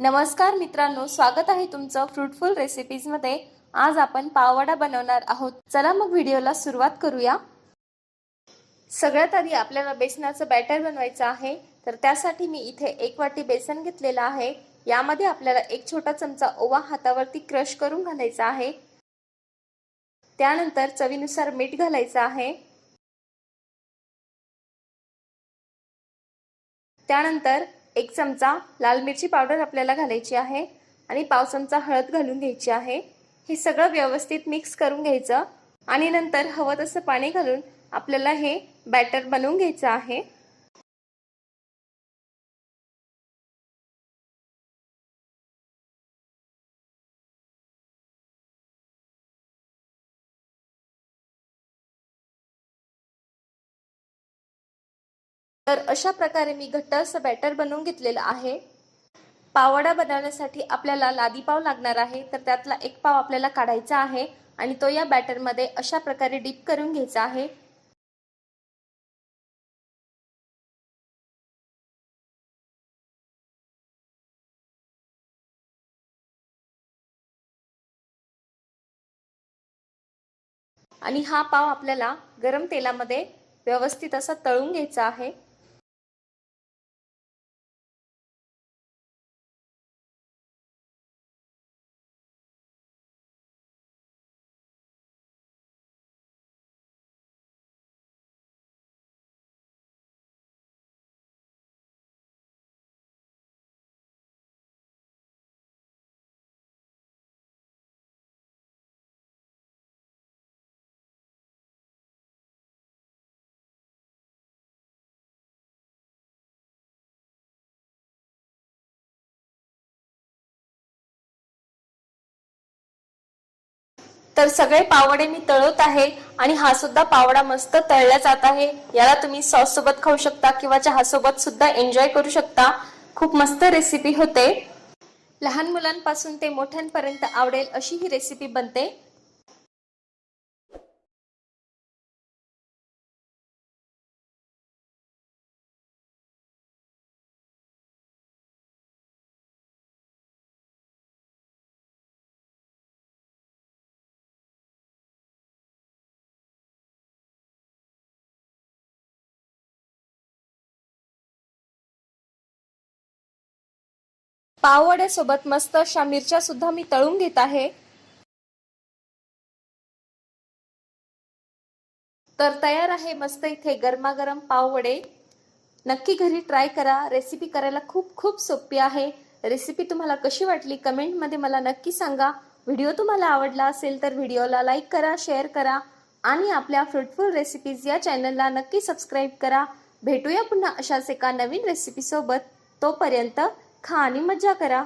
नमस्कार मित्रांनो स्वागत आहे तुमचं फ्रुटफुल रेसिपीजमध्ये आज आपण पाववडा बनवणार आहोत. चला मग व्हिडिओला सुरुवात करूया. सगळ्यात आधी आपल्याला बेसनाचं बॅटर बनवायचं आहे. तर त्यासाठी मी इथे एक वाटी बेसन घेतलेलं आहे. यामध्ये आपल्याला एक छोटा चमचा ओवा हातावरती क्रश करून घालायचा आहे. त्यानंतर चवीनुसार मीठ घालायचं आहे. त्यानंतर एक चमचा लाल मिरची पावडर आपल्याला घालायची आहे आणि पाव चमचा हळद घालून घ्यायची आहे. हे सगळं व्यवस्थित मिक्स करून घ्यायचं आणि नंतर हवं तसं पाणी घालून आपल्याला हे बॅटर बनवून घ्यायचं आहे. तर अशा प्रकारे मी घट्ट असं बॅटर बनवून घेतलेलं आहे. पावडा बनवण्यासाठी आपल्याला लादी पाव लागणार आहे. तर त्यातला एक पाव आपल्याला काढायचा आहे आणि तो या बॅटरमध्ये अशा प्रकारे डीप करून घ्यायचा आहे. आणि हा पाव आपल्याला गरम तेलामध्ये व्यवस्थित असा तळून घ्यायचा आहे. तर सगळे पावडे मी तळत आहे आणि हा सुद्धा पावडा मस्त तळला जात आहे. याला तुम्ही सॉस सोबत खाऊ शकता किंवा चहा सोबत सुद्धा एन्जॉय करू शकता. खूप मस्त रेसिपी होते. लहान मुलांपासून ते मोठ्यांपर्यंत आवडेल अशी ही रेसिपी बनते. पाववड्यासोबत मस्त अशा मिरच्या सुद्धा मी तळून घेत आहे. तर तयार आहे मस्त इथे गरमागरम पाववडे. नक्की घरी ट्राय करा. रेसिपी करायला खूप खूप सोपी आहे. रेसिपी तुम्हाला कशी वाटली कमेंटमध्ये मला नक्की सांगा. व्हिडिओ तुम्हाला आवडला असेल तर व्हिडिओला लाईक करा शेअर करा आणि आपल्या फ्रुटफुल रेसिपीज या चॅनलला नक्की सबस्क्राईब करा. भेटूया पुन्हा अशाच एका नवीन रेसिपीसोबत तोपर्यंत खा आणि मज्जा करा.